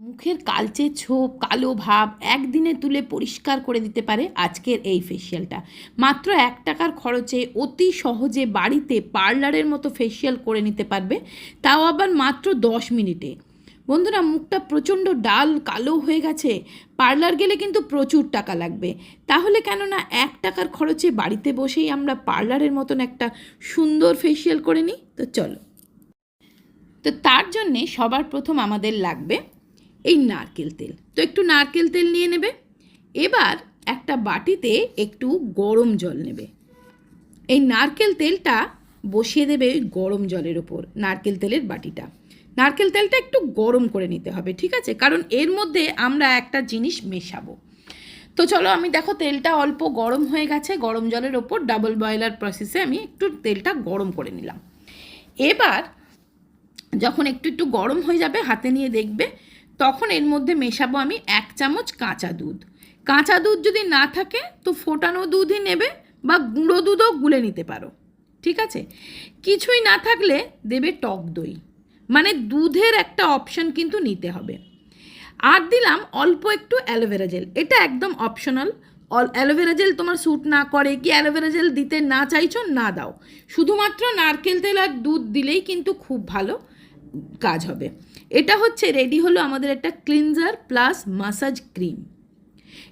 মুখের কালচে ছোপ, কালো ভাব একদিনে তুলে পরিষ্কার করে দিতে পারে আজকের এই ফেসিয়ালটা মাত্র এক টাকার খরচে অতি সহজে বাড়িতে পার্লারের মতো ফেসিয়াল করে নিতে পারবে, তাও আবার মাত্র দশ মিনিটে। বন্ধুরা, মুখটা প্রচণ্ড ডাল, কালো হয়ে গেছে। পার্লার গেলে কিন্তু প্রচুর টাকা লাগবে। তাহলে কেননা এক টাকার খরচে বাড়িতে বসেই আমরা পার্লারের মতন একটা সুন্দর ফেসিয়াল করে নিই? তো চলো। তো তার জন্যে সবার প্রথম আমাদের লাগবে এই নারকেল তেল। তো একটু নারকেল তেল নিয়ে নেবে। এবার একটা বাটিতে একটু গরম জল নেবে। এই নারকেল তেলটা বসিয়ে দেবে ওই গরম জলের ওপর, নারকেল তেলের বাটিটা। নারকেল তেলটা একটু গরম করে নিতে হবে, ঠিক আছে? কারণ এর মধ্যে আমরা একটা জিনিস মেশাবো। তো চলো আমি দেখো তেলটা অল্প গরম হয়ে গেছে, গরম জলের ওপর ডাবল বয়লার প্রসেসে আমি একটু তেলটা গরম করে নিলাম। এবার যখন একটু একটু গরম হয়ে যাবে, হাতে নিয়ে দেখবে তখন এর মধ্যে মেশাবো আমি এক চামচ কাঁচা দুধ। কাঁচা দুধ যদি না থাকে, তো ফোটানো দুধই নেবে বা গুঁড়ো দুধও গুলে নিতে পারো। ঠিক আছে? কিছুই না থাকলে দেবে টক দই। মানে দুধের একটা অপশন কিন্তু নিতে হবে। আর দিলাম অল্প একটু অ্যালোভেরা জেল। এটা একদম অপশনাল। অ্যালোভেরা জেল তোমার স্যুট না করে কি অ্যালোভেরা জেল দিতে না চাইছো, না দাও। শুধুমাত্র নারকেল তেল আর দুধ দিলেই কিন্তু খুব ভালো। কাজ হবে। এটা হচ্ছে রেডি হলো আমাদের একটা ক্লিনজার প্লাস মাসাজ ক্রিম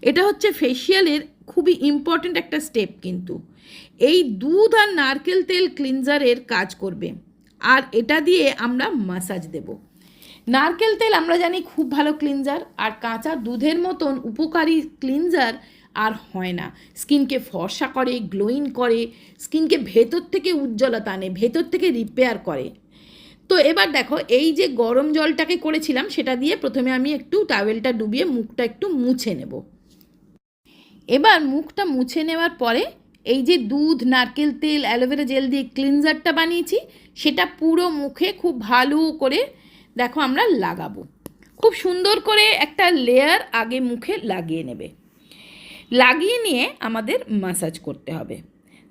এটা হচ্ছে ফেসিয়ালের খুবই ইম্পর্ট্যান্ট একটা স্টেপ কিন্তু। এই দুধ আর নারকেল তেল ক্লিনজারের কাজ করবে। আর এটা দিয়ে আমরা মাসাজ দেব। নারকেল তেল আমরা জানি খুব ভালো ক্লিনজার আর কাঁচা দুধের মতন উপকারী ক্লিনজার আর হয় না। স্কিনকে ফর্সা করে গ্লোয়িং করে স্কিনকে ভেতর থেকে উজ্জ্বলতা আনে, ভেতর থেকে রিপেয়ার করে। তো এবার দেখো, এই যে গরম জলটাকে করেছিলাম, সেটা দিয়ে প্রথমে আমি একটু টাওয়েলটা ডুবিয়ে মুখটা একটু মুছে নেব। এবার মুখটা মুছে নেওয়ার পরে এই যে দুধ, নারকেল তেল, অ্যালোভেরা জেল দিয়ে ক্লিনজারটা বানিয়েছি, সেটা পুরো মুখে খুব ভালো করে দেখো আমরা লাগাবো। খুব সুন্দর করে একটা লেয়ার আগে মুখে লাগিয়ে নেবে। লাগিয়ে নিয়ে আমাদের মাসাজ করতে হবে।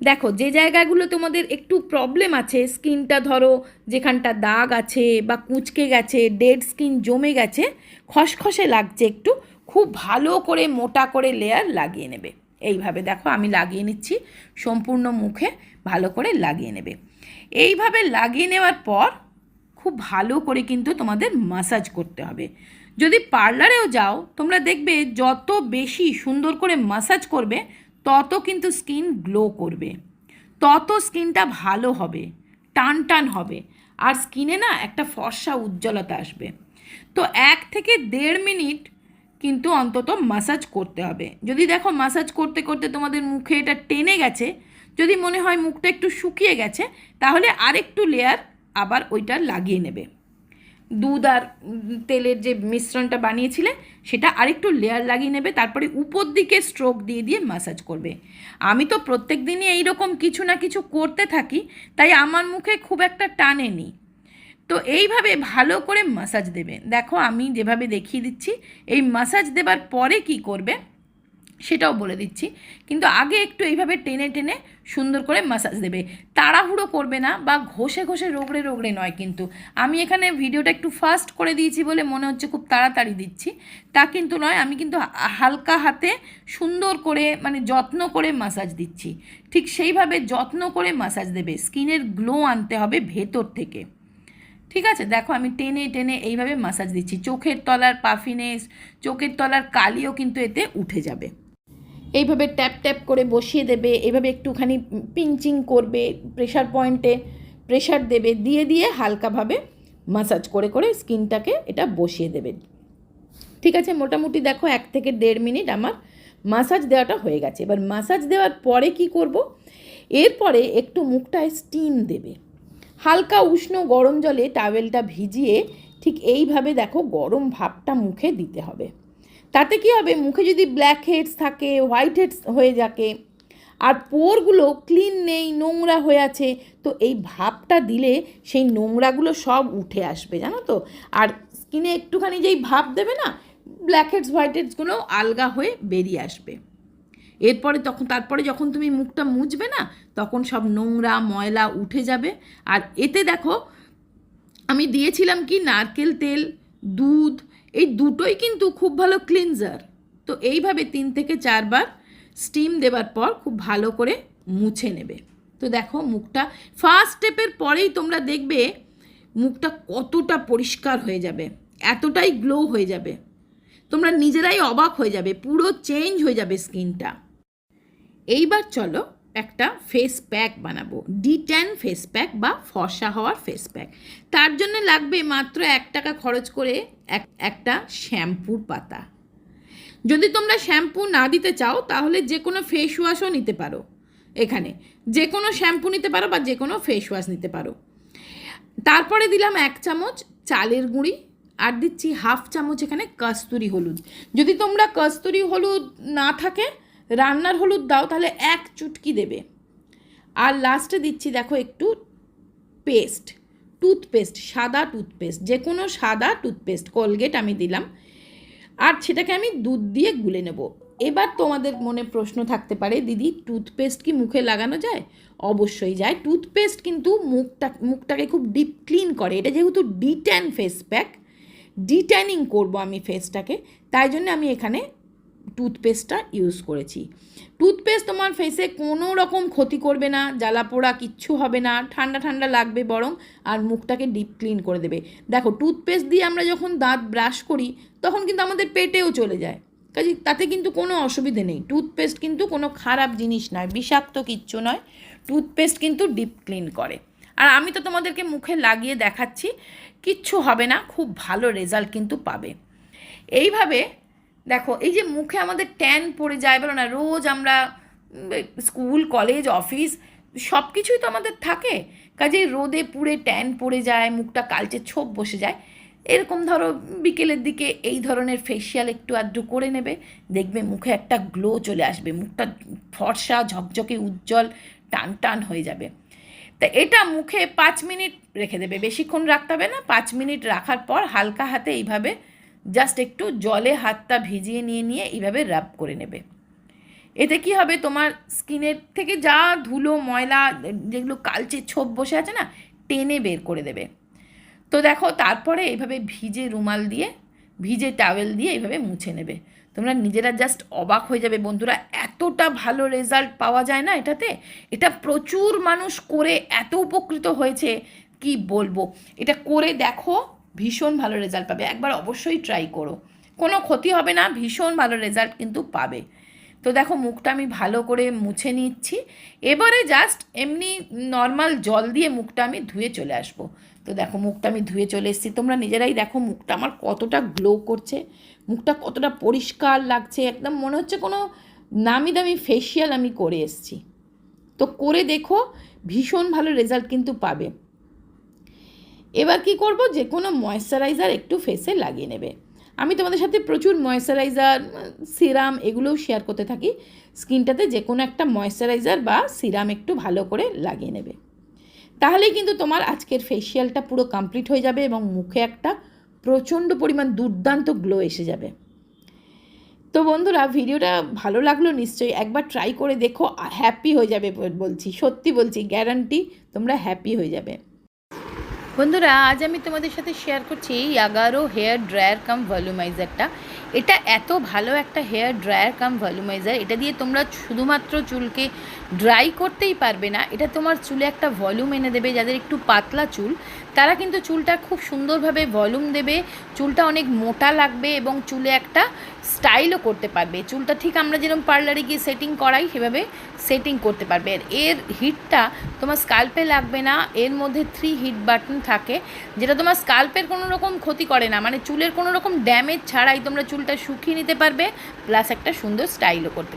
দেখো, যে জায়গাগুলো তোমাদের একটু প্রবলেম আছে স্কিনটা ধরো, যেখানটা দাগ আছে বা কুঁচকে গেছে ডেড স্কিন জমে গেছে, খসখসে লাগছে একটু, খুব ভালো করে মোটা করে লেয়ার লাগিয়ে নেবে। এইভাবে দেখো, আমি লাগিয়ে নিচ্ছি, সম্পূর্ণ মুখে ভালো করে লাগিয়ে নেবে। এইভাবে লাগিয়ে নেওয়ার পর, খুব ভালো করে কিন্তু তোমাদের মাসাজ করতে হবে। যদি পার্লারেও যাও, তোমরা দেখবে, যত বেশি সুন্দর করে মাসাজ করবে তত কিন্তু স্কিন গ্লো করবে। তত স্কিনটা ভালো হবে টান টান হবে। আর স্কিনে না একটা ফর্সা উজ্জ্বলতা আসবে। তো এক থেকে দেড় মিনিট কিন্তু অন্তত মাসাজ করতে হবে। যদি দেখো মাসাজ করতে করতে তোমাদের মুখে এটা টেনে গেছে, যদি মনে হয় মুখটা একটু শুকিয়ে গেছে, তাহলে আরেকটু লেয়ার আবার ওইটা লাগিয়ে নেবে। দুধ আর তেলের যে মিশ্রণটা বানিয়েছিলে, সেটা আরেকটু লেয়ার লাগিয়ে নেবে, তারপরে উপর দিকে স্ট্রোক দিয়ে দিয়ে মাসাজ করবে। আমি তো প্রত্যেক দিনই এইরকম কিছু না কিছু করতে থাকি, তাই আমার মুখে খুব একটা টানেনি। তো এইভাবে ভালো করে মাসাজ দেবে। দেখো, আমি যেভাবে দেখিয়ে দিচ্ছি, এই মাসাজ দেবার পরে কি করবে? সেটাও বলে দিচ্ছি। কিন্তু আগে একটু এইভাবে টেনে টেনে সুন্দর করে মাসাজ দেবে। তাড়াহুড়ো করবে না বা ঘষে ঘষে রোগড়ে রোগড়ে নয় কিন্তু। আমি এখানে ভিডিওটা একটু ফাস্ট করে দিয়েছি বলে মনে হচ্ছে খুব তাড়াতাড়ি দিচ্ছি। তা কিন্তু নয়, আমি কিন্তু হালকা হাতে সুন্দর করে মানে যত্ন করে মাসাজ দিচ্ছি। ঠিক সেইভাবে যত্ন করে মাসাজ দেবে। স্কিনের গ্লো আনতে হবে ভেতর থেকে। ঠিক আছে? দেখো আমি টেনে টেনে এইভাবে মাসাজ দিচ্ছি। চোখের তলার পাফিনেস চোখের তলার কালিও কিন্তু এতে উঠে যাবে। এইভাবে ট্যাপ ট্যাপ করে বসিয়ে দেবে, এইভাবে একটুখানি পিঞ্চিং করবে প্রেশার পয়েন্টে প্রেশার দেবে, দিয়ে দিয়ে হালকাভাবে মাসাজ করে করে স্কিনটাকে এটা বসিয়ে দেবে। ঠিক আছে, মোটামুটি দেখো এক থেকে দেড় মিনিট আমার মাসাজ দেওয়াটা হয়ে গেছে। এবার মাসাজ দেওয়ার পরে কি করব? এরপরে একটু মুখটায় স্টিম দেবে। হালকা উষ্ণ গরম জলে টাওয়েলটা ভিজিয়ে ঠিক এইভাবে দেখো গরম ভাবটা মুখে দিতে হবে। তাতে কি হবে? মুখে যদি ব্ল্যাক হেডস থাকে হোয়াইট হেডস হয়ে যাকে, আর পোরগুলো ক্লিন নেই, নোংরা হয়ে আছে, তো এই ভাবটা দিলে সেই নোংরাগুলো সব উঠে আসবে, জানো তো? আর স্কিনে একটুখানি যেই ভাব দেবে না ব্ল্যাক হেডস হোয়াইট হেডসগুলো আলগা হয়ে বেরিয়ে আসবে। এরপরে তখন, তারপরে যখন তুমি মুখটা মুছবে না, তখন সব নোংরা, ময়লা উঠে যাবে। আর এতে দেখো, আমি দিয়েছিলাম কি? নারকেল তেল দুধ, এই দুটোই কিন্তু খুব ভালো ক্লিনজার তো এইভাবে তিন থেকে চারবার স্টিম দেওয়ার পর খুব ভালো করে মুছে নেবে। তো দেখো মুখটা ফার্স্ট স্টেপের পরেই তোমরা দেখবে মুখটা কতটা পরিষ্কার হয়ে যাবে, এতটাই গ্লো হয়ে যাবে। তোমরা নিজেরাই অবাক হয়ে যাবে, পুরো চেঞ্জ হয়ে যাবে স্কিনটা এইবার চলো একটা ফেস প্যাক বানাবো। ডি ট্যান ফেস প্যাক বা ফসা হওয়ার ফেস প্যাক তার জন্য লাগবে মাত্র এক টাকা খরচ করে এক, একটা শ্যাম্পুর পাতা। যদি তোমরা শ্যাম্পু না দিতে চাও, তাহলে যে কোনো ফেস ওয়াশও নিতে পারো এখানে। যে কোনো শ্যাম্পু নিতে পারো বা যে কোনো ফেস ওয়াশ নিতে পারো। তারপরে দিলাম এক চামচ চালের গুঁড়ি, আর দিচ্ছি হাফ চামচ এখানে কস্তুরি হলুদ। যদি তোমরা কস্তুরি হলুদ না থাকে রান্নার হলুদ দাও, তাহলে এক চুটকি দেবে। আর লাস্টে দিচ্ছি, দেখো, একটু পেস্ট টুথপেস্ট সাদা টুথপেস্ট যে কোনো সাদা টুথপেস্ট কোলগেট আমি দিলাম। আর সেটাকে আমি দুধ দিয়ে গুলে নেব। এবার তোমাদের মনে প্রশ্ন থাকতে পারে, দিদি টুথপেস্ট কি মুখে লাগানো যায়? অবশ্যই যায়। টুথপেস্ট কিন্তু মুখটা, মুখটাকে খুব ডিপ ক্লিন করে। এটা যেহেতু ডিট্যান ফেস প্যাক ডিট্যানিং করব আমি ফেসটাকে তাই জন্য আমি এখানে টুথপেস্টটা ইউজ করেছি। টুথপেস্ট তোমার ফেসে কোনো রকম ক্ষতি করবে না জ্বালা পোড়া কিচ্ছু হবে না, ঠান্ডা ঠান্ডা লাগবে বরং, আর মুখটাকে ডিপ ক্লিন করে দেবে। দেখো টুথপেস্ট দিয়ে আমরা যখন দাঁত ব্রাশ করি, তখন কিন্তু আমাদের পেটেও চলে যায়। কাজে তাতে কিন্তু কোনো অসুবিধে নেই। টুথপেস্ট কিন্তু কোনো খারাপ জিনিস নয়, বিষাক্ত কিচ্ছু নয়। টুথপেস্ট কিন্তু ডিপ ক্লিন করে। আর আমি তো তোমাদেরকে মুখে লাগিয়ে দেখাচ্ছি, কিচ্ছু হবে না, খুব ভালো রেজাল্ট কিন্তু পাবে। এইভাবে দেখো, এই যে মুখে আমাদের ট্যান পড়ে যায় বলো না, রোজ আমরা স্কুল, কলেজ, অফিস সব কিছুই তো আমাদের থাকে। কাজে রোদে পুড়ে ট্যান পড়ে যায়, মুখটা কালচে ছোপ বসে যায়। এরকম ধরো বিকেলের দিকে এই ধরনের ফেসিয়াল একটু আধটু করে নেবে, দেখবে মুখে একটা গ্লো চলে আসবে, মুখটা ফর্সা, ঝকঝকে, উজ্জ্বল, টান টান হয়ে যাবে। তা এটা মুখে পাঁচ মিনিট রেখে দেবে, বেশিক্ষণ রাখতে হবে না, পাঁচ মিনিট রাখার পর হালকা হাতে এইভাবে জাস্ট একটু জলে হাতটা ভিজিয়ে নিয়ে নিয়ে এইভাবে রাব করে নেবে। এতে কি হবে? তোমার স্কিনের থেকে যা ধুলো, ময়লা, যেগুলো কালচে ছোপ বসে আছে না, টেনে বের করে দেবে। তো দেখো, তারপরে এইভাবে ভিজে রুমাল দিয়ে, ভিজে টাওয়েল দিয়ে এইভাবে মুছে নেবে। তোমরা নিজেরা জাস্ট অবাক হয়ে যাবে বন্ধুরা, এতটা ভালো রেজাল্ট পাওয়া যায় না এটাতে? এটা প্রচুর মানুষ করে এত উপকৃত হয়েছে, কি বলব? এটা করে দেখো ভীষণ ভালো রেজাল্ট পাবে। একবার অবশ্যই ট্রাই করো। কোনো ক্ষতি হবে না, ভীষণ ভালো রেজাল্ট কিন্তু পাবে। তো দেখো, মুখটা আমি ভালো করে মুছে নিচ্ছি। এবারে জাস্ট এমনি নর্মাল জল দিয়ে মুখটা আমি ধুয়ে চলে আসব। তো দেখো, মুখটা আমি ধুয়ে চলে এসেছি। তোমরা নিজেরাই দেখো, মুখটা আমার কতটা গ্লো করছে। মুখটা কতটা পরিষ্কার লাগছে। একদম মনে হচ্ছে কোনো নামি দামি ফেসিয়াল আমি করে এসেছি। তো করে দেখো, ভীষণ ভালো রেজাল্ট কিন্তু পাবে। এবার কি করব? যে কোনো ময়েশ্চারাইজার একটু ফেসে লাগিয়ে নেবে। আমি তোমাদের সাথে প্রচুর ময়েশ্চারাইজার সিরাম এগুলোও শেয়ার করতে থাকি। স্কিনটাতে যে কোনো একটা ময়েশ্চারাইজার বা সিরাম একটু ভালো করে লাগিয়ে নেবে। তাহলেই কিন্তু তোমার আজকের ফেসিয়ালটা পুরো কমপ্লিট হয়ে যাবে এবং মুখে একটা প্রচণ্ড পরিমাণ দুর্দান্ত গ্লো এসে যাবে। তো বন্ধুরা, ভিডিওটা ভালো লাগল নিশ্চয়ই একবার ট্রাই করে দেখো হ্যাপি হয়ে যাবে বলছি, সত্যি বলছি গ্যারান্টি তোমরা হ্যাপি হয়ে যাবে। বন্ধুরা, আজ আমি তোমাদের সাথে শেয়ার করছি ইয়াগারো হেয়ার ড্রায়ার কাম ভলিউমাইজারটা এটা এত ভালো একটা হেয়ার ড্রায়ার কাম ভলিউমাইজার এটা দিয়ে তোমরা শুধুমাত্র চুলকে ড্রাই করতেই পারবে না। এটা তোমার চুলে একটা ভলিউম এনে দেবে, যাদের একটু পাতলা চুল, তারা কিন্তু চুলটা খুব সুন্দরভাবে ভলিউম দেবে। চুলটা অনেক মোটা লাগবে এবং চুলে একটা স্টাইলও করতে পারবে। চুলটা ঠিক আমরা যেরকম পার্লারে গিয়ে সেটিং করাই, সেভাবে সেটিং করতে পারবে। আর এর হিটটা তোমার স্কাল্পে লাগবে না, এর মধ্যে থ্রি হিট বাটন থাকে, যেটা তোমার স্কাল্পের কোনো রকম ক্ষতি করে না। মানে চুলের কোনো রকম ড্যামেজ ছাড়াই তোমরা চুলটা শুকিয়ে নিতে পারবে প্লাস একটা সুন্দর স্টাইলও করতে